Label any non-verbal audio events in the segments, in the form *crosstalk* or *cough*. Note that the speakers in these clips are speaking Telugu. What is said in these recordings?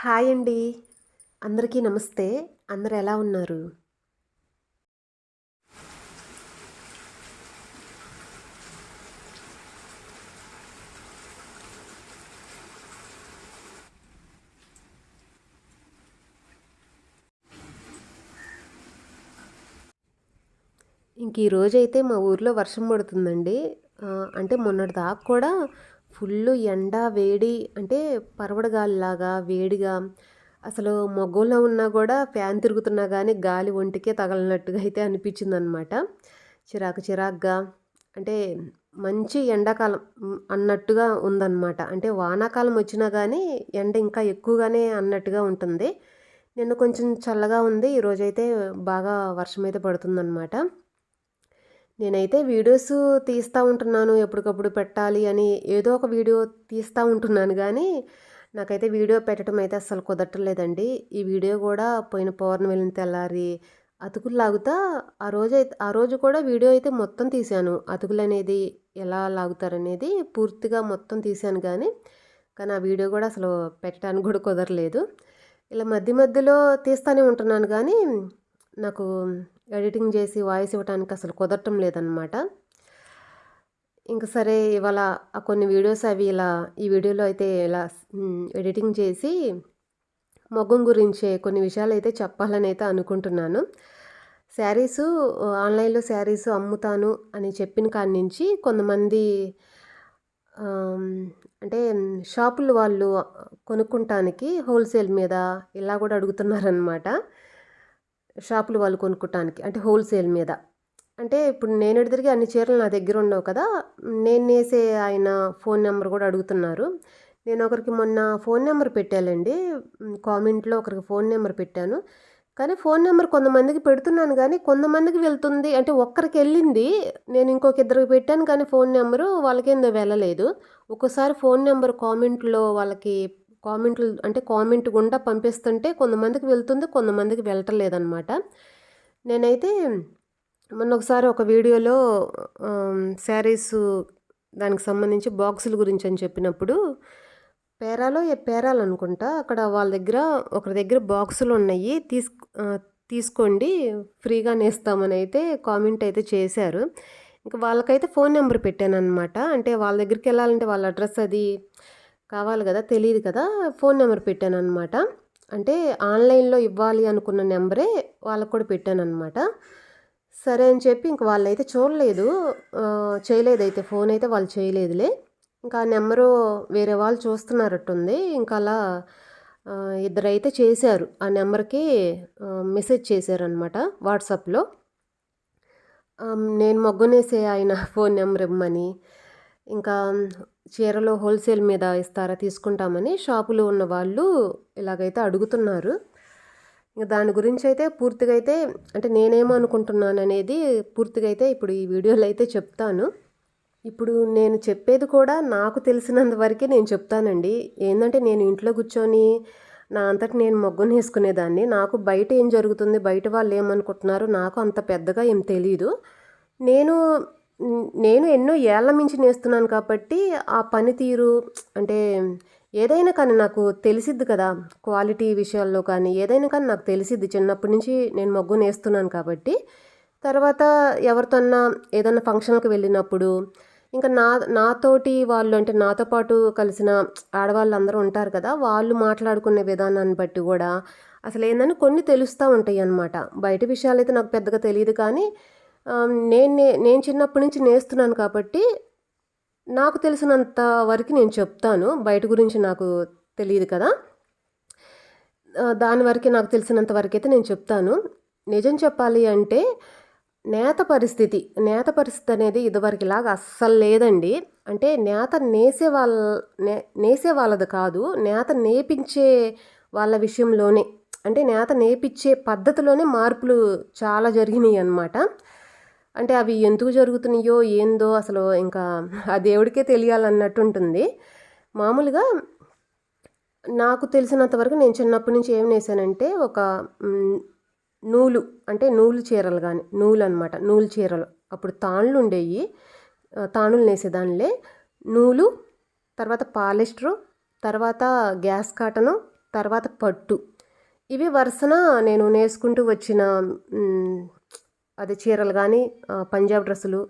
హాయ్ అండి. అందరికీ నమస్తే. అందరు ఎలా ఉన్నారు? ఇంక ఈరోజైతే మా ఊర్లో వర్షం పడుతుందండి. అంటే మొన్నటి దాకా కూడా ఫుల్ ఎండ వేడి అంటే పరవడగాలిలాగా వేడిగా అసలు మొగ్గంలో ఉన్నా కూడా ఫ్యాన్ తిరుగుతున్నా కానీ గాలి ఒంటికే తగలనట్టుగా అయితే అనిపించింది అనమాట చిరాకు చిరాకుగా అంటే మంచి ఎండాకాలం అన్నట్టుగా ఉందన్నమాట అంటే వానాకాలం వచ్చినా కానీ ఎండ ఇంకా ఎక్కువగానే అన్నట్టుగా ఉంటుంది. నిన్న కొంచెం చల్లగా ఉంది. ఈరోజైతే బాగా వర్షం అయితే పడుతుందన్నమాట నేనైతే వీడియోస్ తీస్తూ ఉంటున్నాను ఎప్పటికప్పుడు పెట్టాలి అని ఏదో ఒక వీడియో తీస్తూ ఉంటున్నాను కానీ నాకైతే వీడియో పెట్టడం అయితే అసలు కుదరట్లేదండి. ఈ వీడియో కూడా పోయిన పౌర్ణమి వెళ్ళిన తెల్లారి అతుకులు లాగుతా ఆ రోజు అయితే ఆ రోజు కూడా వీడియో అయితే మొత్తం తీశాను. అతుకులు అనేది ఎలా లాగుతారనేది పూర్తిగా మొత్తం తీశాను కానీ కానీ ఆ వీడియో కూడా అసలు పెట్టడానికి కూడా కుదరలేదు. ఇలా మధ్య మధ్యలో తీస్తూనే ఉంటున్నాను కానీ నాకు ఎడిటింగ్ చేసి వాయిస్ ఇవ్వడానికి అసలు కుదరటం లేదనమాట ఇంకా సరే ఇవాళ ఆ కొన్ని వీడియోస్ అవి ఇలా ఈ వీడియోలో అయితే ఇలా ఎడిటింగ్ చేసి మొగ్గం గురించే కొన్ని విషయాలు అయితే చెప్పాలని అయితే అనుకుంటున్నాను. శారీస్ ఆన్లైన్లో శారీస్ అమ్ముతాను అని చెప్పిన కాడి నుంచి కొంతమంది అంటే షాపులు వాళ్ళు కొనుక్కుంటానికి హోల్సేల్ మీద ఇలా కూడా అడుగుతున్నారనమాట షాపులు వాళ్ళు కొనుక్కోటానికి అంటే హోల్సేల్ మీద. అంటే ఇప్పుడు నేను ఎడిదిరిగి అన్ని చీరలు నా దగ్గర ఉండవు కదా నేను వేసే ఆయన ఫోన్ నెంబర్ కూడా అడుగుతున్నారు. నేను ఒకరికి మొన్న ఫోన్ నెంబర్ పెట్టాలండి. కామెంట్లో ఒకరికి ఫోన్ నెంబర్ పెట్టాను. కానీ ఫోన్ నెంబర్ కొంతమందికి పెడుతున్నాను కానీ కొంతమందికి వెళ్తుంది. అంటే ఒక్కరికి వెళ్ళింది నేను ఇంకొక ఇద్దరికి పెట్టాను కానీ ఫోన్ నెంబరు వాళ్ళకేందో వెళ్ళలేదు. ఒక్కోసారి ఫోన్ నెంబర్ కామెంట్లో వాళ్ళకి కామెంట్లు అంటే కామెంట్ గుండా పంపిస్తుంటే కొంతమందికి వెళ్తుంది కొంతమందికి వెళ్ళటం నేనైతే మొన్న ఒకసారి ఒక వీడియోలో శారీస్ దానికి సంబంధించి బాక్సుల గురించి అని చెప్పినప్పుడు పేరాలో ఏ పేరాలు అనుకుంటా అక్కడ వాళ్ళ దగ్గర ఒకరి దగ్గర బాక్సులు ఉన్నాయి తీస్ తీసుకోండి ఫ్రీగా నేస్తామని అయితే కామెంట్ అయితే చేశారు. ఇంకా వాళ్ళకైతే ఫోన్ నెంబర్ పెట్టాను అనమాట అంటే వాళ్ళ దగ్గరికి వెళ్ళాలంటే వాళ్ళ అడ్రస్ అది కావాలి కదా తెలియదు కదా ఫోన్ నెంబర్ పెట్టాను అనమాట అంటే ఆన్లైన్లో ఇవ్వాలి అనుకున్న నెంబరే వాళ్ళకు కూడా పెట్టాను అనమాట సరే అని చెప్పి ఇంక వాళ్ళైతే చూడలేదు. చేయలేదు అయితే ఫోన్ అయితే వాళ్ళు చేయలేదులే. ఇంకా ఆ నెంబరు వేరే వాళ్ళు చూస్తున్నారట్టుంది. ఇంకా అలా ఇద్దరైతే చేశారు. ఆ నెంబర్కి మెసేజ్ చేశారనమాట వాట్సాప్లో. నేను మొగ్గనేసే ఆయన *laughs* ఫోన్ నెంబర్ ఇమ్మని. ఇంకా చీరలో హోల్సేల్ మీద ఇస్తారా తీసుకుంటామని షాపులో ఉన్న వాళ్ళు ఇలాగైతే అడుగుతున్నారు. ఇంకా దాని గురించి అయితే పూర్తిగా అయితే అంటే నేనేమనుకుంటున్నాను అనేది పూర్తిగా అయితే ఇప్పుడు ఈ వీడియోలో అయితే చెప్తాను. ఇప్పుడు నేను చెప్పేది కూడా నాకు తెలిసినంత వరకే నేను చెప్తానండి. ఏంటంటే నేను ఇంట్లో కూర్చొని నా అంతటి నేను మొగ్గును వేసుకునేదాన్ని. నాకు బయట ఏం జరుగుతుంది బయట వాళ్ళు ఏమనుకుంటున్నారు నాకు అంత పెద్దగా ఏం తెలియదు నేను నేను ఎన్నో ఏళ్ళ మించి నేస్తున్నాను కాబట్టి ఆ పనితీరు అంటే ఏదైనా కానీ నాకు తెలిసిద్ది కదా క్వాలిటీ విషయాల్లో కానీ ఏదైనా కానీ నాకు తెలిసిద్ది. చిన్నప్పటి నుంచి నేను మగ్గు నేస్తున్నాను కాబట్టి. తర్వాత ఎవరితోన్నా ఏదైనా ఫంక్షన్లకు వెళ్ళినప్పుడు ఇంకా నా నాతోటి వాళ్ళు అంటే నాతో పాటు కలిసిన ఆడవాళ్ళు అందరూ ఉంటారు కదా వాళ్ళు మాట్లాడుకునే విధానాన్ని బట్టి కూడా అసలు ఏందని కొన్ని తెలుస్తూ ఉంటాయి అన్నమాట బయట విషయాలు అయితే నాకు పెద్దగా తెలియదు కానీ నేను నే- నేను చిన్నప్పటి నుంచి నేస్తున్నాను కాబట్టి నాకు తెలిసినంత వరకు నేను చెప్తాను. బయట గురించి నాకు తెలియదు కదా. దాని వరకే నాకు తెలిసినంత వరకు అయితే నేను చెప్తాను. నిజం చెప్పాలి అంటే నేత పరిస్థితి నేత పరిస్థితి అనేది ఇదివరకులాగా అస్సలు లేదండి. అంటే నేత నేసే వాళ్ళ నే నేసే వాళ్ళది కాదు. నేత నేపించే వాళ్ళ విషయంలోనే అంటే నేత నేపించే పద్ధతిలోనే మార్పులు చాలా జరిగినాయి అన్నమాట. అంటే అవి ఎందుకు జరుగుతున్నాయో ఏందో అసలు ఇంకా ఆ దేవుడికే తెలియాలన్నట్టు ఉంటుంది మామూలుగా నాకు తెలిసినంత వరకు నేను చిన్నప్పటి నుంచి ఏం నేసానంటే ఒక నూలు అంటే నూలు చీరలు కానీ నూలు అనమాట నూలు చీరలు. అప్పుడు తాళ్ళు ఉండేవి తానులు నేసేదానిలే. నూలు తర్వాత పాలిస్టరు తర్వాత గ్యాస్ కాటను తర్వాత పట్టు. ఇవి వరుసన నేను నేసుకుంటూ వచ్చిన అది చీరలు కానీ పంజాబ్ డ్రెస్సులు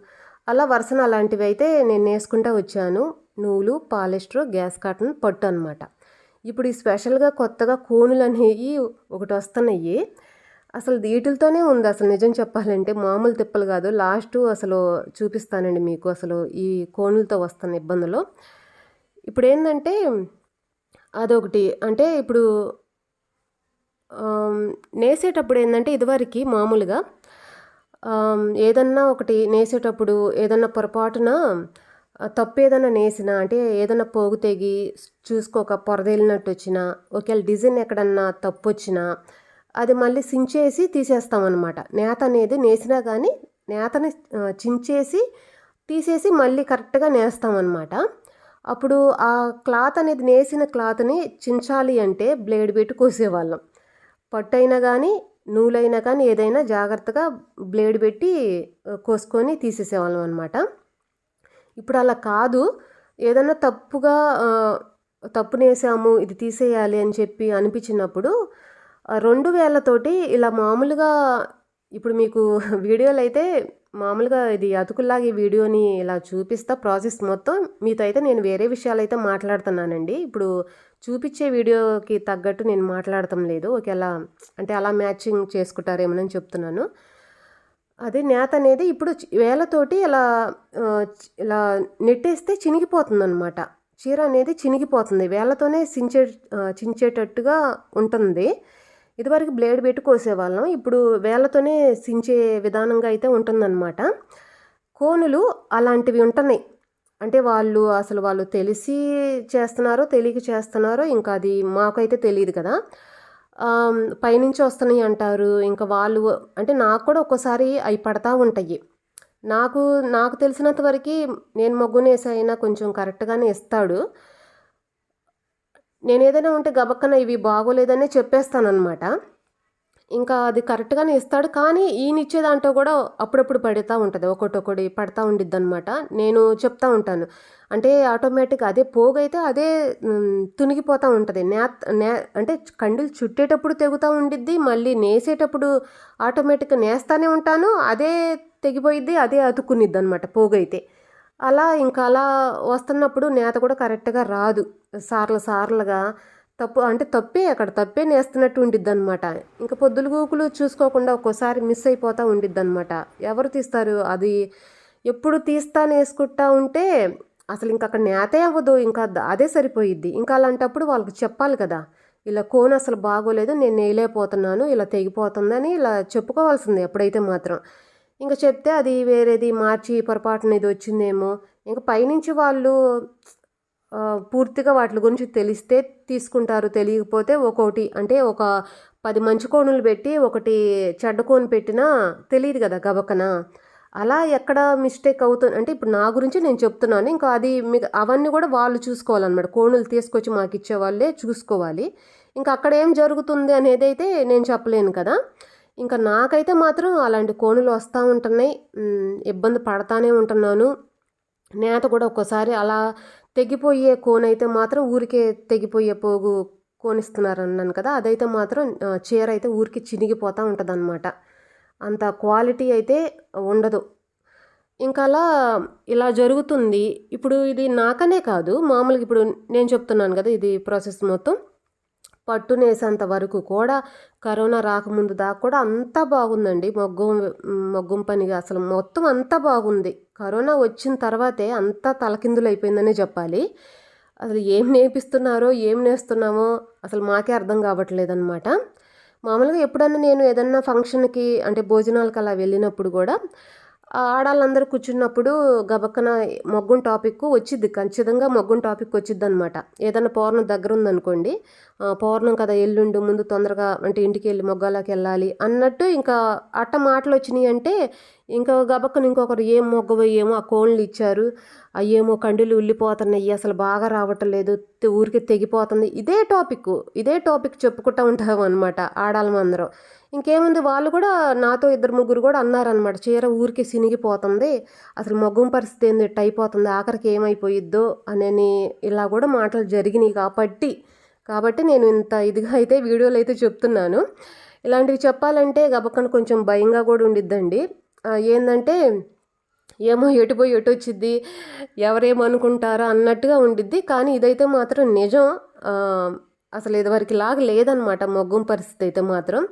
అలా వరుసన అలాంటివి అయితే నేను నేసుకుంటూ వచ్చాను. నూలు పాలిస్టర్ గ్యాస్ కాటన్ పట్టు అనమాట ఇప్పుడు ఈ స్పెషల్గా కొత్తగా కోనులు అనేవి ఒకటి వస్తున్నాయి. అసలు వీటితోనే ఉంది అసలు నిజం చెప్పాలంటే మామూలు తిప్పలు కాదు. లాస్ట్ అసలు చూపిస్తానండి మీకు అసలు ఈ కోనులతో వస్తున్న ఇబ్బందులు. ఇప్పుడు ఏంటంటే అదొకటి. అంటే ఇప్పుడు నేసేటప్పుడు ఏంటంటే ఇదివరకు మామూలుగా ఏదన్నా ఒకటి నేసేటప్పుడు ఏదన్నా పొరపాటున తప్పు ఏదైనా నేసిన అంటే ఏదైనా పోగు తెగి చూసుకోక పొరదేలినట్టు వచ్చినా ఒకవేళ డిజైన్ ఎక్కడన్నా తప్పు వచ్చినా అది మళ్ళీ చించేసి తీసేస్తామన్నమాట. నేత అనేది నేసినా కానీ నేతని చించేసి తీసేసి మళ్ళీ కరెక్ట్గా నేస్తామన్నమాట. అప్పుడు ఆ క్లాత్ అనేది నేసిన క్లాత్ని చించాలి అంటే బ్లేడ్ పెట్టి కోసేవాళ్ళం. పట్టు అయినా కానీ నూలైనా కానీ ఏదైనా జాగ్రత్తగా బ్లేడ్ పెట్టి కోసుకొని తీసేసేవాళ్ళం అనమాట ఇప్పుడు అలా కాదు. ఏదైనా తప్పుగా తప్పునేసాము ఇది తీసేయాలి అని చెప్పి అనిపించినప్పుడు రెండు వేలతోటి ఇలా మామూలుగా ఇప్పుడు మీకు వీడియోలు అయితే మామూలుగా ఇది అతుకుల్లాగా ఈ వీడియోని ఇలా చూపిస్తా ప్రాసెస్ మొత్తం మీతో అయితే నేను వేరే విషయాలు అయితే మాట్లాడుతున్నానండి. ఇప్పుడు చూపించే వీడియోకి తగ్గట్టు నేను మాట్లాడటం లేదు. ఒకేలా అంటే అలా మ్యాచింగ్ చేసుకుంటారేమోనని చెప్తున్నాను. అదే నేత అనేది ఇప్పుడు చి- వేలతోటి ఇలా ఇలా నెట్టేస్తే చినిగిపోతుంది అనమాట చీర అనేది చినిగిపోతుంది. వేళ్ళతోనే చించే చించేటట్టుగా ఉంటుంది. ఇదివరకు బ్లేడ్ పెట్టి కోసేవాళ్ళం. ఇప్పుడు వేళ్ళతోనే చించే విధానంగా అయితే ఉంటుందన్నమాట. కోనులు అలాంటివి ఉంటున్నాయి. అంటే వాళ్ళు అసలు వాళ్ళు తెలిసి చేస్తున్నారో తెలియక చేస్తున్నారో ఇంకా అది మాకైతే తెలియదు కదా. పైనుంచి వస్తున్నాయి అంటారు. ఇంకా వాళ్ళు అంటే నాకు కూడా ఒక్కోసారి అవి పడతా ఉంటాయి. నాకు నాకు తెలిసినంత వరకు నేను మగ్గునేసి అయినా కొంచెం కరెక్ట్గానే ఇస్తాడు. నేను ఏదైనా ఉంటే గబక్కన ఇవి బాగోలేదనే చెప్పేస్తానమాట ఇంకా అది కరెక్ట్గానే ఇస్తాడు. కానీ ఈయన ఇచ్చే దాంట్లో కూడా అప్పుడప్పుడు పడుతూ ఉంటుంది. ఒకటొకటి పడతా ఉండిద్ది అనమాట నేను చెప్తా ఉంటాను. అంటే ఆటోమేటిక్ అదే పోగైతే అదే తునిగిపోతూ ఉంటుంది. నే నే అంటే కండులు చుట్టేటప్పుడు తెగుతూ ఉండిద్ది. మళ్ళీ నేసేటప్పుడు ఆటోమేటిక్గా నేస్తానే ఉంటాను. అదే తెగిపోయిద్ది అదే అతుక్కునిద్ది అనమాట పోగైతే. అలా ఇంకా అలా వస్తున్నప్పుడు నేత కూడా కరెక్ట్గా రాదు. సార్లు సార్లుగా తప్పు అంటే తప్పే అక్కడ తప్పే నేస్తున్నట్టు ఉండిద్ది అనమాట ఇంకా పొద్దులు గూకులు చూసుకోకుండా ఒక్కోసారి మిస్ అయిపోతూ ఉండిద్ది అనమాట ఎవరు తీస్తారు? అది ఎప్పుడు తీస్తా నేసుకుంటా ఉంటే అసలు ఇంకా అక్కడ నేతే అవ్వదు. ఇంకా అదే సరిపోయిద్ది. ఇంకా అలాంటప్పుడు వాళ్ళకి చెప్పాలి కదా. ఇలా కోన్ అసలు బాగోలేదు నేను నేయలేకపోతున్నాను ఇలా తెగిపోతుందని ఇలా చెప్పుకోవాల్సిందే ఎప్పుడైతే మాత్రం. ఇంకా చెప్తే అది వేరేది మార్చి పొరపాటున ఇది వచ్చిందేమో. ఇంకా పైనుంచి వాళ్ళు పూర్తిగా వాటి గురించి తెలిస్తే తీసుకుంటారు తెలియకపోతే ఒక్కోటి అంటే ఒక పది మంచి కోణులు పెట్టి ఒకటి చెడ్డ కోణు పెట్టినా తెలియదు కదా గబకన అలా ఎక్కడ మిస్టేక్ అవుతుంది అంటే ఇప్పుడు నా గురించి నేను చెప్తున్నాను. ఇంకా అది మీకు అవన్నీ కూడా వాళ్ళు చూసుకోవాలన్నమాట. కోణులు తీసుకొచ్చి మాకు ఇచ్చే వాళ్ళే చూసుకోవాలి. ఇంకా అక్కడ ఏం జరుగుతుంది అనేది అయితే నేను చెప్పలేను కదా. ఇంకా నాకైతే మాత్రం అలాంటి కోణులు వస్తూ ఉంటున్నాయి. ఇబ్బంది పడతానే ఉంటున్నాను. నేత కూడా ఒక్కోసారి అలా తెగిపోయే కోన్ అయితే మాత్రం ఊరికే తెగిపోయే పోగు కోనిస్తున్నారు అన్నాను కదా అదైతే మాత్రం చీర అయితే ఊరికి చినిగిపోతూ ఉంటుంది అనమాట అంత క్వాలిటీ అయితే ఉండదు. ఇంకా అలా ఇలా జరుగుతుంది. ఇప్పుడు ఇది నాకనే కాదు మామూలుగా ఇప్పుడు నేను చెప్తున్నాను కదా ఇది ప్రాసెస్ మొత్తం. పట్టునేసేంత వరకు కూడా కరోనా రాకముందు దాకా కూడా అంతా బాగుందండి. మగ్గం మగ్గం పనిగా అసలు మొత్తం అంతా బాగుంది. కరోనా వచ్చిన తర్వాతే అంతా తలకిందులు అయిపోయిందనే చెప్పాలి. అసలు ఏం నేర్పిస్తున్నారో ఏం నేస్తున్నామో అసలు మాకే అర్థం కావట్లేదన్నమాట. మామూలుగా ఎప్పుడన్నా నేను ఏదన్నా ఫంక్షన్కి అంటే భోజనాలకు అలా వెళ్ళినప్పుడు కూడా ఆడాళ్ళందరూ కూర్చున్నప్పుడు గబక్కన మొగ్గుం టాపిక్ వచ్చిద్ది. ఖచ్చితంగా మొగ్గుం టాపిక్ వచ్చిద్ది అనమాట ఏదైనా పౌర్ణం దగ్గర ఉందనుకోండి పౌర్ణం కదా ఎల్లుండి ముందు తొందరగా అంటే ఇంటికి వెళ్ళి మొగ్గలోకి వెళ్ళాలి అన్నట్టు ఇంకా అట్ట మాటలు వచ్చినాయి అంటే ఇంకా గబక్కన ఇంకొకరు ఏం మొగ్గవో ఏమో ఆ కోళ్ళు ఇచ్చారు అయ్యేమో కండులు ఉల్లిపోతున్నాయి అసలు బాగా రావటం లేదు ఊరికి తెగిపోతుంది. ఇదే టాపిక్ ఇదే టాపిక్ చెప్పుకుంటూ ఉంటాం అనమాట ఆడాలం అందరం ఇంకేముంది? వాళ్ళు కూడా నాతో ఇద్దరు ముగ్గురు కూడా అన్నారనమాట చీర ఊరికి సినిగిపోతుంది. అసలు మగ్గం పరిస్థితి ఏంది? అయిపోతుంది. ఆఖరికి ఏమైపోయిద్దో? అనని ఇలా కూడా మాటలు జరిగినాయి కాబట్టి. కాబట్టి నేను ఇంత ఇదిగా అయితే వీడియోలు అయితే చెప్తున్నాను. ఇలాంటివి చెప్పాలంటే గబక్కన కొంచెం భయంగా కూడా ఉండిద్దండి. ఏంటంటే ఏమో ఎటు పోయి ఎటు వచ్చిద్ది? ఎవరేమనుకుంటారా అన్నట్టుగా ఉండిద్ది. కానీ ఇదైతే మాత్రం నిజం. అసలు ఇదివరకు లాగా లేదనమాట మొగ్గం పరిస్థితి అయితే మాత్రం.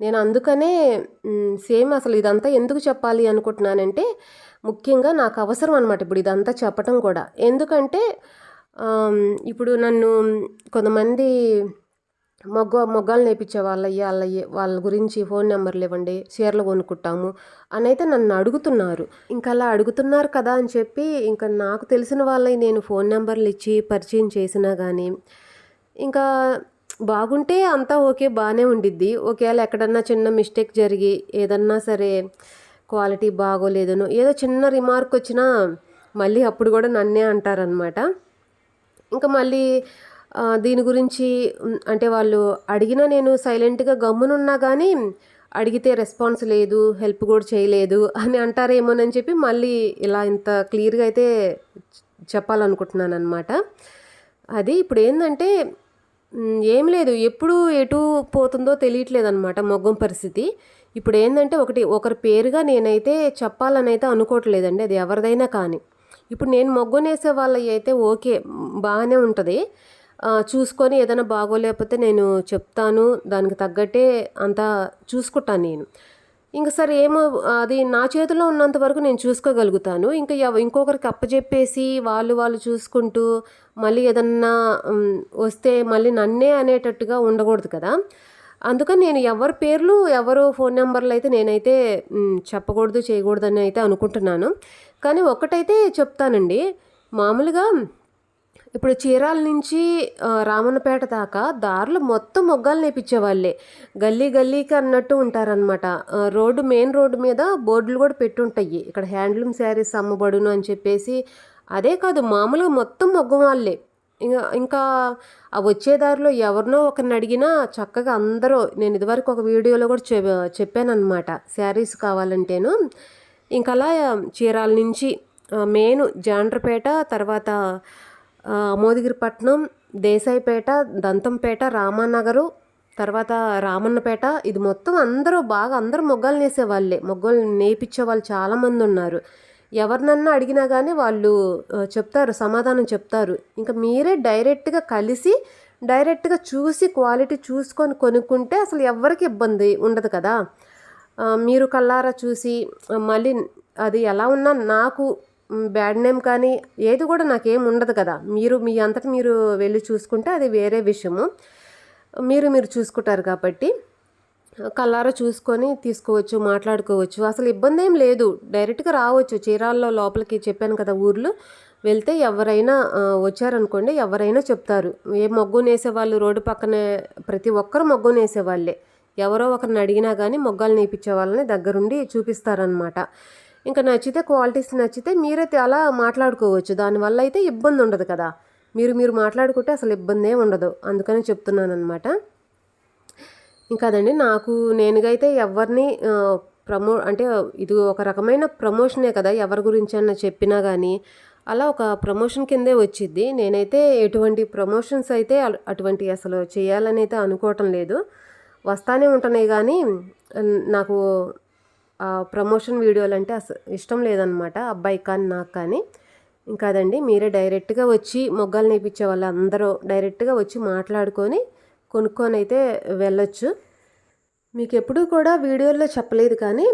నేను అందుకనే సేమ్ అసలు ఇదంతా ఎందుకు చెప్పాలి అనుకుంటున్నానంటే ముఖ్యంగా నాకు అవసరం అనమాట ఇప్పుడు ఇదంతా చెప్పటం కూడా. ఎందుకంటే ఇప్పుడు నన్ను కొంతమంది మొగ్గ మొగ్గాలు నేర్పించే వాళ్ళయ్యే వాళ్ళయ్యే వాళ్ళ గురించి ఫోన్ నెంబర్లు ఇవ్వండి చీరలు కొనుక్కుంటాము అని అయితే నన్ను అడుగుతున్నారు. ఇంకా అలా అడుగుతున్నారు కదా అని చెప్పి ఇంకా నాకు తెలిసిన వాళ్ళని నేను ఫోన్ నెంబర్లు ఇచ్చి పరిచయం చేసినా కానీ ఇంకా బాగుంటే అంతా ఓకే బాగానే ఉండిద్ది. ఒకవేళ ఎక్కడన్నా చిన్న మిస్టేక్ జరిగి ఏదన్నా సరే క్వాలిటీ బాగోలేదనో ఏదో చిన్న రిమార్క్ వచ్చినా మళ్ళీ అప్పుడు కూడా నన్నే అంటారనమాట. ఇంకా మళ్ళీ దీని గురించి అంటే వాళ్ళు అడిగినా నేను సైలెంట్గా గమ్మునున్నా కానీ అడిగితే రెస్పాన్స్ లేదు హెల్ప్ కూడా చేయలేదు అని అంటారేమోనని చెప్పి మళ్ళీ ఇలా ఇంత క్లియర్గా అయితే చెప్పాలనుకుంటున్నాను అనమాట అది ఇప్పుడు ఏంటంటే ఏం లేదు. ఎప్పుడు ఎటు పోతుందో తెలియట్లేదు అనమాట మొగ్గం పరిస్థితి. ఇప్పుడు ఏంటంటే ఒకటి ఒకరి పేరుగా నేనైతే చెప్పాలని అయితే అనుకోవట్లేదండి. అది ఎవరిదైనా కానీ. ఇప్పుడు నేను మొగ్గనేసే వాళ్ళవి అయితే ఓకే బాగానే ఉంటుంది. చూసుకొని ఏదైనా బాగోలేకపోతే నేను చెప్తాను. దానికి తగ్గట్టే అంతా చూసుకుంటాను నేను. ఇంక సరే ఏమో అది నా చేతిలో ఉన్నంత వరకు నేను చూసుకోగలుగుతాను. ఇంకా ఇంకొకరికి అప్పచెప్పేసి వాళ్ళు వాళ్ళు చూసుకుంటూ మళ్ళీ ఏదన్నా వస్తే మళ్ళీ నన్నే అనేటట్టుగా ఉండకూడదు కదా. అందుకని నేను ఎవరి పేర్లు ఎవరు ఫోన్ నెంబర్లు అయితే నేనైతే చెప్పకూడదు చేయకూడదని అయితే అనుకుంటున్నాను. కానీ ఒకటైతే చెప్తానండి. మామూలుగా ఇప్పుడు చీరాల నుంచి రామన్నపేట దాకా దారులు మొత్తం మొగ్గాలు నేపించేవాళ్ళే. గల్లీ గల్లీకి అన్నట్టు ఉంటారనమాట రోడ్డు మెయిన్ రోడ్డు మీద బోర్డులు కూడా పెట్టుంటాయి. ఇక్కడ హ్యాండ్లూమ్ శారీస్ అమ్మబడును అని చెప్పేసి. అదే కాదు మామూలుగా మొత్తం మొగ్గం వాళ్ళే. ఇంకా ఇంకా ఆ వచ్చే దారిలో ఎవరినో ఒకరిని అడిగినా చక్కగా అందరూ నేను ఇదివరకు ఒక వీడియోలో కూడా చె చెప్పానమాట శారీస్ కావాలంటేను. ఇంకలా చీరాల నుంచి మెయిన్ జాండ్రపేట తర్వాత మోదిగిరిపట్నం దేశాయిపేట దంతంపేట రామానగరు తర్వాత రామన్నపేట. ఇది మొత్తం అందరూ బాగా అందరూ మొగ్గలు నేసేవాళ్ళే మొగ్గలు నేపించే వాళ్ళు చాలామంది ఉన్నారు. ఎవరినన్నా అడిగినా కానీ వాళ్ళు చెప్తారు సమాధానం చెప్తారు. ఇంకా మీరే డైరెక్ట్గా కలిసి డైరెక్ట్గా చూసి క్వాలిటీ చూసుకొని కొనుక్కుంటే అసలు ఎవరికి ఇబ్బంది ఉండదు కదా. మీరు కల్లారా చూసి మళ్ళీ అది ఎలా ఉన్నా నాకు బ్యాడ్ నేమ్ కానీ ఏది కూడా నాకేం ఉండదు కదా. మీరు మీ అంతటి మీరు వెళ్ళి చూసుకుంటే అది వేరే విషయము. మీరు మీరు చూసుకుంటారు కాబట్టి కల్లారా చూసుకొని తీసుకోవచ్చు మాట్లాడుకోవచ్చు. అసలు ఇబ్బంది ఏం లేదు. డైరెక్ట్గా రావచ్చు. చీరాల్లో లోపలికి చెప్పాను కదా ఊర్లో. వెళ్తే ఎవరైనా వచ్చారనుకోండి ఎవరైనా చెప్తారు. ఏ మగ్గు నేసేవాళ్ళు రోడ్డు పక్కనే ప్రతి ఒక్కరు మగ్గు నేసేవాళ్ళే. ఎవరో ఒకరిని అడిగినా కానీ మొగ్గాలు నేర్పించే వాళ్ళని దగ్గరుండి చూపిస్తారనమాట ఇంకా నచ్చితే క్వాలిటీస్ నచ్చితే మీరైతే అలా మాట్లాడుకోవచ్చు. దానివల్ల అయితే ఇబ్బంది ఉండదు కదా. మీరు మీరు మాట్లాడుకుంటే అసలు ఇబ్బందే ఉండదు. అందుకని చెప్తున్నాను అనమాట ఇంకా అదండి నాకు నేనుగా అయితే ఎవరిని ప్రమో అంటే ఇది ఒక రకమైన ప్రమోషనే కదా. ఎవరి గురించి అన్న చెప్పినా కానీ అలా ఒక ప్రమోషన్ కిందే వచ్చింది నేనైతే ఎటువంటి ప్రమోషన్స్ అయితే అటువంటి అసలు చేయాలని అయితే అనుకోవటం లేదు. వస్తానే ఉంటున్నాయి కానీ నాకు ప్రమోషన్ వీడియోలు అంటే అసలు ఇష్టం లేదనమాట అబ్బాయి కానీ నాకు కానీ. ఇంకాదండి మీరే డైరెక్ట్గా వచ్చి మొగ్గలు నేర్పించే వాళ్ళు అందరూ డైరెక్ట్గా వచ్చి మాట్లాడుకొని కొనుక్కొని అయితే వెళ్ళొచ్చు. మీకు ఎప్పుడూ కూడా వీడియోల్లో చెప్పలేదు కానీ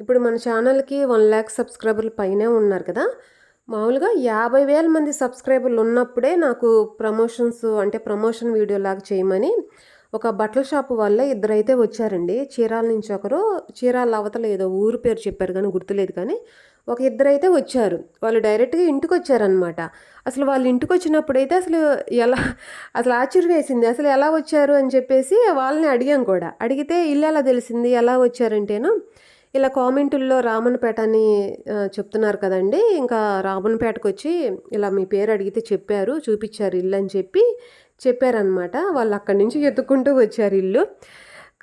ఇప్పుడు మన ఛానల్కి వన్ ల్యాక్ సబ్స్క్రైబర్లు పైనే ఉన్నారు కదా. మామూలుగా యాభై వేల మంది సబ్స్క్రైబర్లు ఉన్నప్పుడే నాకు ప్రమోషన్స్ అంటే ప్రమోషన్ వీడియో లాగా చేయమని ఒక బట్టల షాపు వల్ల ఇద్దరైతే వచ్చారండి. చీరాల నుంచి ఒకరు చీరాల అవతల ఏదో ఊరు పేరు చెప్పారు కానీ గుర్తులేదు కానీ ఒక ఇద్దరైతే వచ్చారు. వాళ్ళు డైరెక్ట్గా ఇంటికి వచ్చారనమాట అసలు వాళ్ళు ఇంటికి వచ్చినప్పుడైతే అసలు ఎలా అసలు ఆశ్చర్యం వేసింది అసలు ఎలా వచ్చారు అని చెప్పేసి వాళ్ళని అడిగాం కూడా. అడిగితే ఇల్లు ఎలా తెలిసింది ఎలా వచ్చారంటేను ఇలా కామెంటుల్లో రామన్పేట అని చెప్తున్నారు కదండి. ఇంకా రామన్పేటకు వచ్చి ఇలా మీ పేరు అడిగితే చెప్పారు చూపించారు ఇల్లు అని చెప్పి. చెప్పారనమాట వాళ్ళు అక్కడి నుంచి ఎత్తుకుంటూ వచ్చారు ఇల్లు.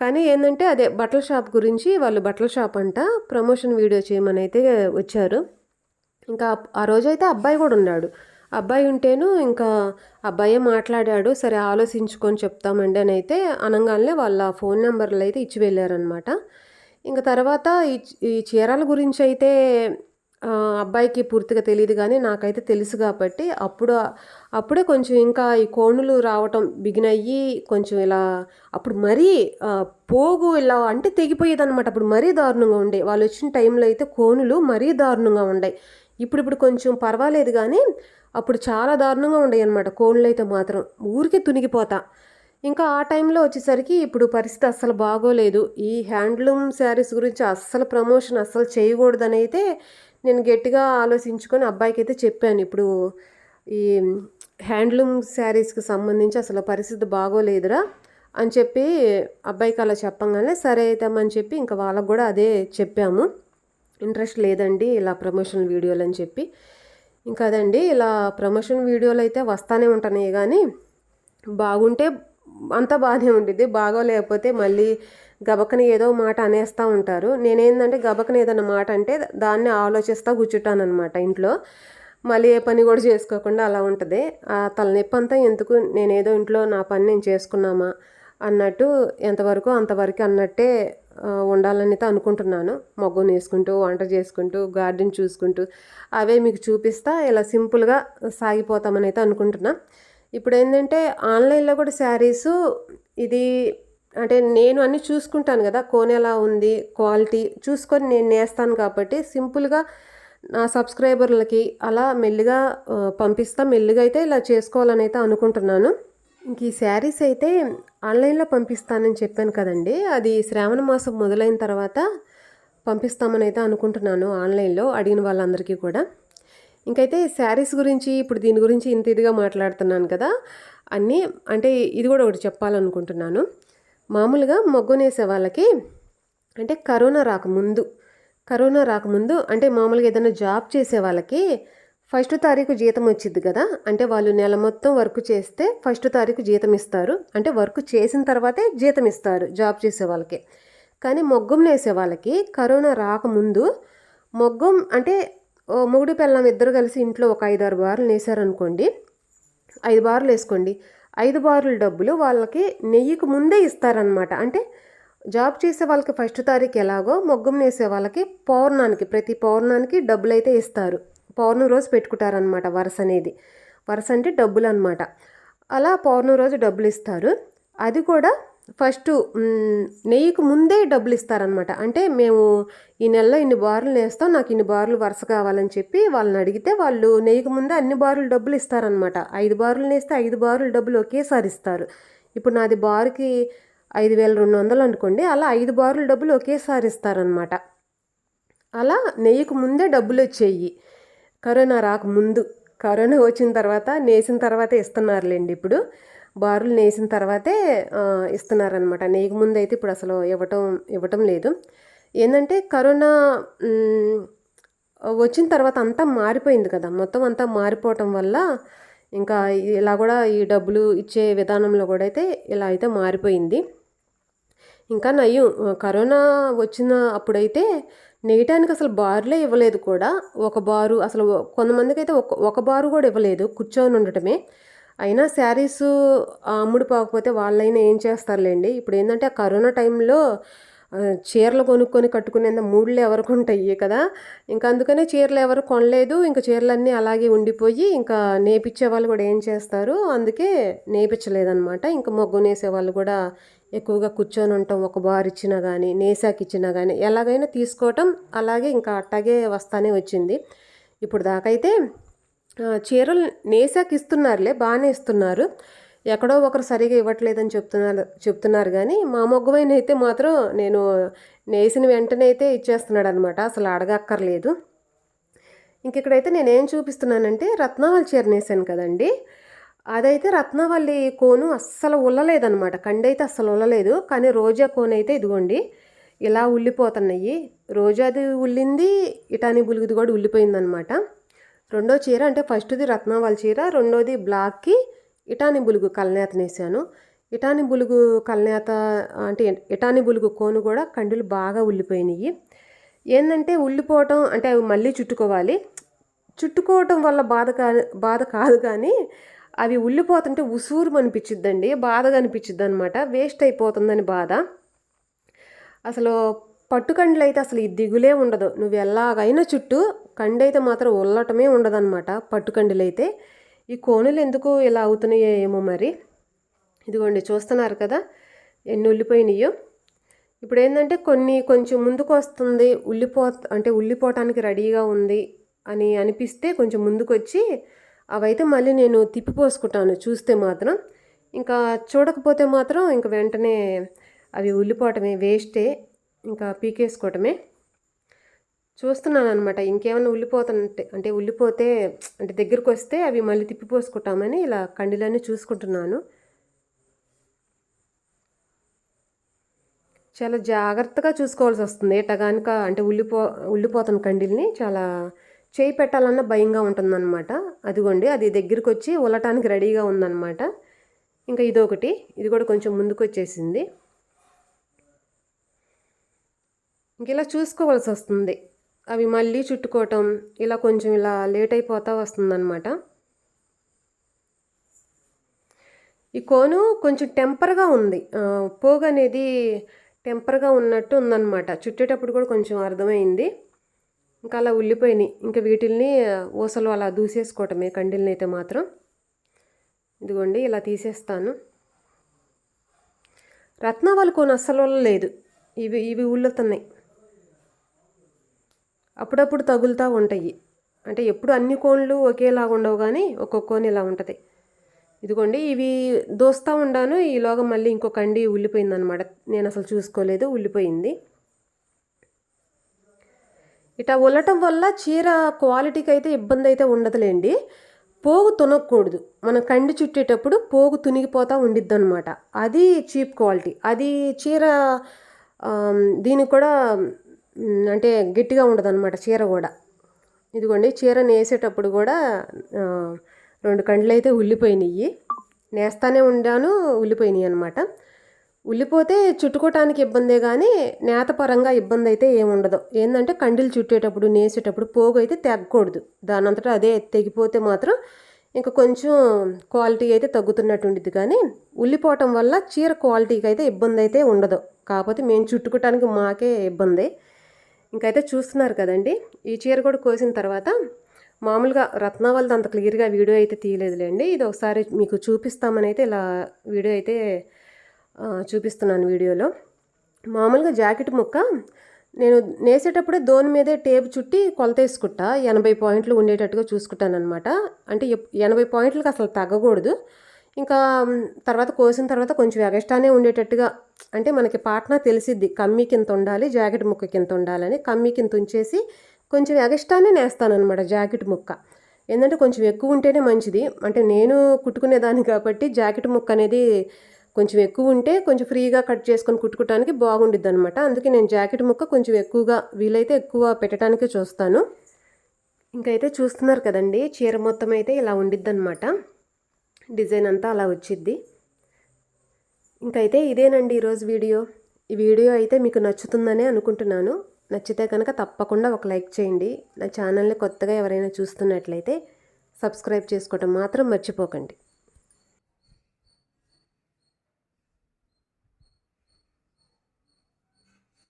కానీ ఏంటంటే అదే బట్టల షాప్ గురించి వాళ్ళు బట్టల షాప్ అంట ప్రమోషన్ వీడియో చేయమని అయితే వచ్చారు. ఇంకా ఆ రోజైతే అబ్బాయి కూడా ఉన్నాడు. అబ్బాయి ఉంటేను ఇంకా అబ్బాయే మాట్లాడాడు సరే ఆలోచించుకొని చెప్తామండి అని అయితే అనగానే వాళ్ళ ఫోన్ నెంబర్లు అయితే ఇచ్చి వెళ్ళారనమాట ఇంకా తర్వాత ఈ ఈ చీరల గురించి అయితే అబ్బాయికి పూర్తిగా తెలియదు కానీ నాకైతే తెలుసు కాబట్టి అప్పుడు అప్పుడే కొంచెం ఇంకా ఈ కోణులు రావటం బిగిన్ అయ్యి కొంచెం ఇలా అప్పుడు మరీ పోగు ఇలా అంటే తెగిపోయేదన్నమాట. అప్పుడు మరీ దారుణంగా ఉండే. వాళ్ళు వచ్చిన టైంలో అయితే కోణులు మరీ దారుణంగా ఉండే. ఇప్పుడు ఇప్పుడు కొంచెం పర్వాలేదు కానీ అప్పుడు చాలా దారుణంగా ఉండేవి అనమాట కోణులు అయితే మాత్రం. ఊరికే తునిగిపోతా. ఇంకా ఆ టైంలో వచ్చేసరికి ఇప్పుడు పరిస్థితి అస్సలు బాగోలేదు. ఈ హ్యాండ్లూమ్ శారీస్ గురించి అస్సలు ప్రమోషన్ అస్సలు చేయకూడదని అయితే నేను గట్టిగా ఆలోచించుకొని అబ్బాయికి అయితే చెప్పాను. ఇప్పుడు ఈ హ్యాండ్లూమ్ శారీస్కి సంబంధించి అసలు పరిస్థితి బాగోలేదురా అని చెప్పి అబ్బాయికి అలా చెప్పంగానే సరే అవుతామని చెప్పి ఇంకా వాళ్ళకు కూడా అదే చెప్పాము. ఇంట్రెస్ట్ లేదండి ఇలా ప్రమోషన్ వీడియోలు అని చెప్పి. ఇంకా అదండి ఇలా ప్రమోషన్ వీడియోలు అయితే వస్తానే ఉంటున్నాయి కానీ బాగుంటే అంతా బాగానే ఉండిద్ది బాగోలేకపోతే మళ్ళీ గబకని ఏదో మాట అనేస్తూ ఉంటారు. నేనేందంటే గబకన ఏదైనా మాట అంటే దాన్ని ఆలోచిస్తూ కూర్చుంటానమాట ఇంట్లో. మళ్ళీ ఏ పని కూడా చేసుకోకుండా అలా ఉంటుంది. ఆ తలనొప్పి అంతా ఎందుకు? నేనేదో ఇంట్లో నా పని నేను చేసుకున్నామా అన్నట్టు ఎంతవరకు అంతవరకు అన్నట్టే ఉండాలని అయితే అనుకుంటున్నాను. మొగ్గును వేసుకుంటూ వంట చేసుకుంటూ గార్డెన్ చూసుకుంటూ అవే మీకు చూపిస్తా. ఇలా సింపుల్గా సాగిపోతామని అయితే అనుకుంటున్నాను ఇప్పుడు ఏంటంటే ఆన్లైన్లో కూడా శారీసు ఇది అంటే నేను అన్నీ చూసుకుంటాను కదా కోన్ ఎలా ఉంది క్వాలిటీ చూసుకొని నేను నేస్తాను కాబట్టి సింపుల్గా నా సబ్స్క్రైబర్లకి అలా మెల్లిగా పంపిస్తా మెల్లిగా అయితే ఇలా చేసుకోవాలని అయితే అనుకుంటున్నాను. ఇంక ఈ శారీస్ అయితే ఆన్లైన్లో పంపిస్తానని చెప్పాను కదండి అది శ్రావణ మాసం మొదలైన తర్వాత పంపిస్తామని అయితే అనుకుంటున్నాను ఆన్లైన్లో అడిగిన వాళ్ళందరికీ కూడా. ఇంకైతే శారీస్ గురించి ఇప్పుడు దీని గురించి ఇంత ఇదిగా మాట్లాడుతున్నాను కదా అన్నీ అంటే ఇది కూడా ఒకటి చెప్పాలనుకుంటున్నాను. మామూలుగా మొగ్గునేసే వాళ్ళకి అంటే కరోనా రాకముందు కరోనా రాకముందు అంటే మామూలుగా ఏదైనా జాబ్ చేసే వాళ్ళకి ఫస్ట్ తారీఖు జీతం వచ్చింది కదా అంటే వాళ్ళు నెల మొత్తం వర్క్ చేస్తే ఫస్ట్ తారీఖు జీతం ఇస్తారు. అంటే వర్క్ చేసిన తర్వాతే జీతం ఇస్తారు జాబ్ చేసే వాళ్ళకి. కానీ మొగ్గం వేసే వాళ్ళకి కరోనా రాకముందు మొగ్గం అంటే ఓ మొగుడు పిల్లం ఇద్దరు కలిసి ఇంట్లో ఒక ఐదారు బార్లు వేసారనుకోండి ఐదు బార్లు వేసుకోండి. ఐదు బారుల డబ్బులు వాళ్ళకి నెయ్యికి ముందే ఇస్తారనమాట అంటే జాబ్ చేసే వాళ్ళకి ఫస్ట్ తారీఖు ఎలాగో మొగ్గం వేసే వాళ్ళకి పౌర్ణానికి ప్రతి పౌర్ణానికి డబ్బులు అయితే ఇస్తారు. పౌర్ణం రోజు పెట్టుకుంటారనమాట వరుస అనేది. వరుస అంటే డబ్బులు అనమాట అలా పౌర్ణం రోజు డబ్బులు ఇస్తారు. అది కూడా ఫస్ట్ నెయ్యికి ముందే డబ్బులు ఇస్తారనమాట అంటే మేము ఈ నెలలో ఇన్ని బార్లు నేస్తాం నాకు ఇన్ని బార్లు వరుస కావాలని చెప్పి వాళ్ళని అడిగితే వాళ్ళు నెయ్యికి ముందే అన్ని బార్లు డబ్బులు ఇస్తారనమాట ఐదు బార్లు నేస్తే ఐదు బార్లు డబ్బులు ఒకేసారి ఇస్తారు. ఇప్పుడు నాది బారుకి ఐదు వేల రెండు వందలు అనుకోండి అలా ఐదు బార్లు డబ్బులు ఒకేసారి ఇస్తారనమాట అలా నెయ్యికి ముందే డబ్బులు వచ్చేయి. కరోనా రాకముందు. కరోనా వచ్చిన తర్వాత నేసిన తర్వాత ఇస్తున్నారులేండి ఇప్పుడు. బారులు నేసిన తర్వాతే ఇస్తున్నారనమాట నెయ్యికి ముందు అయితే ఇప్పుడు అసలు ఇవ్వటం ఇవ్వటం లేదు. ఏంటంటే కరోనా వచ్చిన తర్వాత అంతా మారిపోయింది కదా. మొత్తం అంతా మారిపోవటం వల్ల ఇంకా ఇలా కూడా ఈ డబ్బులు ఇచ్చే విధానంలో కూడా అయితే ఇలా అయితే మారిపోయింది. ఇంకా నయ్యం కరోనా వచ్చిన అప్పుడైతే నెయ్యటానికి అసలు బారులే ఇవ్వలేదు కూడా. ఒక బారు అసలు కొంతమందికి అయితే ఒక ఒక బారు కూడా ఇవ్వలేదు కూర్చొని ఉండటమే. అయినా శారీస్ అమ్ముడు పోకపోతే వాళ్ళైనా ఏం చేస్తారులేండి? ఇప్పుడు ఏంటంటే ఆ కరోనా టైంలో చీరలు కొనుక్కొని కట్టుకునేంత మూడ్లు ఎవరికి ఉంటాయి కదా? ఇంకా అందుకనే చీరలు ఎవరు కొనలేదు. ఇంకా చీరలన్నీ అలాగే ఉండిపోయి ఇంకా నేపించే వాళ్ళు కూడా ఏం చేస్తారు? అందుకే నేపించలేదన్నమాట ఇంకా మొగ్గు నేసే వాళ్ళు కూడా ఎక్కువగా కూర్చొని ఉంటాం. ఒక బార్ ఇచ్చినా కానీ నేసాకి ఇచ్చినా కానీ ఎలాగైనా తీసుకోవటం. అలాగే ఇంకా అట్టాగే వస్తానే వచ్చింది. ఇప్పుడు దాకైతే చీరలు నేసాకి ఇస్తున్నారులే బాగానే ఇస్తున్నారు. ఎక్కడో ఒకరు సరిగా ఇవ్వట్లేదని చెప్తున్నారు చెప్తున్నారు కానీ మా మొగ్గవైన అయితే మాత్రం నేను నేసిన వెంటనే అయితే ఇచ్చేస్తున్నాడు అనమాట అసలు అడగక్కర్లేదు. ఇంక ఇక్కడైతే నేనేం చూపిస్తున్నానంటే రత్నావళి చీర నేసాను కదండి. అదైతే రత్నావళి కోను అస్సలు ఉల్లలేదనమాట కండైతే అస్సలు ఉల్లలేదు కానీ రోజా కోన్ అయితే ఇదిగోండి ఇలా ఉల్లిపోతున్నాయి. రోజాది ఉల్లింది ఇటాని బులుగుది కూడా ఉల్లిపోయిందనమాట. రెండో చీర అంటే ఫస్ట్ది రత్నావాల చీర రెండోది బ్లాక్కి ఇటాని బులుగు కలనేత నేసాను ఇటాని బులుగు కల్నేత అంటే ఇటాని బులుగు కోను కూడా కండులు బాగా ఉల్లిపోయినాయి ఏంటంటే ఉల్లిపోవటం అంటే అవి మళ్ళీ చుట్టుకోవాలి. చుట్టుకోవటం వల్ల బాధ కా బాధ కాదు కానీ అవి ఉల్లిపోతుంటే ఉసూరు అనిపించిద్దండి బాధగా అనిపించిద్ది అనమాట వేస్ట్ అయిపోతుందని బాధ. అసలు పట్టుకండ్లు అయితే అసలు ఈ దిగులే ఉండదు. నువ్వు ఎలాగైనా చుట్టూ కండి అయితే మాత్రం ఉల్లటమే ఉండదన్నమాట. పట్టుకండులు అయితే ఈ కోనులు ఎందుకు ఇలా అవుతున్నాయో ఏమో మరి. ఇదిగోండి చూస్తున్నారు కదా. ఎన్ని ఉల్లిపోయినాయో. ఇప్పుడు ఏంటంటే కొన్ని కొంచెం ముందుకు వస్తుంది ఉల్లిపో అంటే ఉల్లిపోవటానికి రెడీగా ఉంది అని అనిపిస్తే కొంచెం ముందుకు వచ్చి అవైతే మళ్ళీ నేను తిప్పిపోసుకుంటాను చూస్తే మాత్రం. ఇంకా చూడకపోతే మాత్రం ఇంకా వెంటనే అవి ఉల్లిపోవటమే వేస్టే. ఇంకా పీకేసుకోవటమే. చూస్తున్నాను అనమాట ఇంకేమైనా ఉల్లిపోతుంటే అంటే ఉల్లిపోతే అంటే దగ్గరకు వస్తే అవి మళ్ళీ తిప్పిపోసుకుంటామని ఇలా కండిలన్నీ చూసుకుంటున్నాను. చాలా జాగ్రత్తగా చూసుకోవాల్సి వస్తుంది. ఎటగానుక అంటే ఉల్లిపో ఉల్లిపోతున్న కండిల్ని చాలా చేయి పెట్టాలన్న భయంగా ఉంటుందన్నమాట. అదిగోండి అది దగ్గరికి వచ్చి ఉల్లటానికి రెడీగా ఉందన్నమాట. ఇంకా ఇదొకటి ఇది కూడా కొంచెం ముందుకు వచ్చేసింది ఇంక ఇలా చూసుకోవాల్సి వస్తుంది. అవి మళ్ళీ చుట్టుకోవటం ఇలా కొంచెం ఇలా లేట్ అయిపోతూ వస్తుందన్నమాట. ఈ కోను కొంచెం టెంపర్గా ఉంది. పోగు అనేది టెంపర్గా ఉన్నట్టు ఉందన్నమాట. చుట్టేటప్పుడు కూడా కొంచెం అర్థమైంది. ఇంకా అలా ఉల్లిపోయినాయి. ఇంకా వీటిల్ని ఊసలు అలా దూసేసుకోవటమే కండిల్ని అయితే మాత్రం. ఇదిగోండి ఇలా తీసేస్తాను. రత్నావళి కోన అస్సలు లేదు. ఇవి ఇవి ఉల్లుతున్నాయి. అప్పుడప్పుడు తగులుతూ ఉంటాయి. అంటే ఎప్పుడు అన్ని కోన్లు ఒకేలాగా ఉండవు కానీ ఒక్కొక్క కోన్ ఇలా ఉంటుంది. ఇదిగోండి ఇవి దోస్తూ ఉండాను ఈలోగా మళ్ళీ ఇంకో కండి ఉల్లిపోయిందనమాట. నేను అసలు చూసుకోలేదు ఉల్లిపోయింది. ఇట్లా ఉల్లటం వల్ల చీర క్వాలిటీకి అయితే ఇబ్బంది అయితే ఉండదులేండి. పోగు తునకూడదు మనం కండి చుట్టేటప్పుడు పోగు తునిగిపోతూ ఉండిద్ది అనమాట అది చీప్ క్వాలిటీ. అది చీర దీనికి కూడా అంటే గట్టిగా ఉండదు అనమాట చీర కూడా. ఇదిగోండి చీర వేసేటప్పుడు కూడా రెండు కండ్లు అయితే ఉల్లిపోయినాయి నేస్తానే ఉండాను ఉల్లిపోయినాయి అనమాట ఉల్లిపోతే చుట్టుకోవటానికి ఇబ్బందే కానీ నేతపరంగా ఇబ్బంది అయితే ఏముండదు. ఏంటంటే కండిలు చుట్టేటప్పుడు నేసేటప్పుడు పోగు అయితే తెగకూడదు దానంతటా అదే తెగిపోతే మాత్రం ఇంకా కొంచెం క్వాలిటీ అయితే తగ్గుతున్నట్టు ఉండిద్ది కానీ ఉల్లిపోవటం వల్ల చీర క్వాలిటీకి అయితే ఇబ్బంది అయితే ఉండదు. కాకపోతే మేము చుట్టుకోవటానికి మాకే ఇబ్బంది. ఇంకైతే చూస్తున్నారు కదండి. ఈ చీర కూడా కోసిన తర్వాత మామూలుగా రత్నావళిది అంత క్లియర్గా వీడియో అయితే తీయలేదులేండి. ఇది ఒకసారి మీకు చూపిస్తామని అయితే ఇలా వీడియో అయితే చూపిస్తున్నాను వీడియోలో. మామూలుగా జాకెట్ ముక్క నేను నేసేటప్పుడే దోని మీదే టేప్ చుట్టి కొలతేసుకుంటా ఎనభై పాయింట్లు ఉండేటట్టుగా చూసుకుంటాను అనమాట అంటే ఎనభై పాయింట్లకు అసలు తగ్గకూడదు. ఇంకా తర్వాత కోసిన తర్వాత కొంచెం ఎగస్ట్రానే ఉండేటట్టుగా అంటే మనకి పాట్నా తెలిసిద్ది కమ్మీ కింద ఉండాలి జాకెట్ ముక్క కింద ఉండాలని కమ్మీ కింద ఉంచేసి కొంచెం ఎగస్ట్రానే నేస్తానమాట జాకెట్ ముక్క. ఏంటంటే కొంచెం ఎక్కువ ఉంటేనే మంచిది. అంటే నేను కుట్టుకునేదాన్ని కాబట్టి జాకెట్ ముక్క అనేది కొంచెం ఎక్కువ ఉంటే కొంచెం ఫ్రీగా కట్ చేసుకొని కుట్టుకోవడానికి బాగుండిద్ది అనమాట అందుకే నేను జాకెట్ ముక్క కొంచెం ఎక్కువగా వీలైతే ఎక్కువ పెట్టడానికే చూస్తాను. ఇంకైతే చూస్తున్నారు కదండి చీర మొత్తం అయితే ఇలా ఉండిద్ది అనమాట డిజైన్ అంతా అలా వచ్చిద్ది. ఇంకైతే ఇదేనండి ఈరోజు వీడియో. ఈ వీడియో అయితే మీకు నచ్చుతుందనే అనుకుంటున్నాను. నచ్చితే కనుక తప్పకుండా ఒక లైక్ చేయండి. నా ఛానల్ని కొత్తగా ఎవరైనా చూస్తున్నట్లయితే సబ్స్క్రైబ్ చేసుకోవటం మాత్రం మర్చిపోకండి.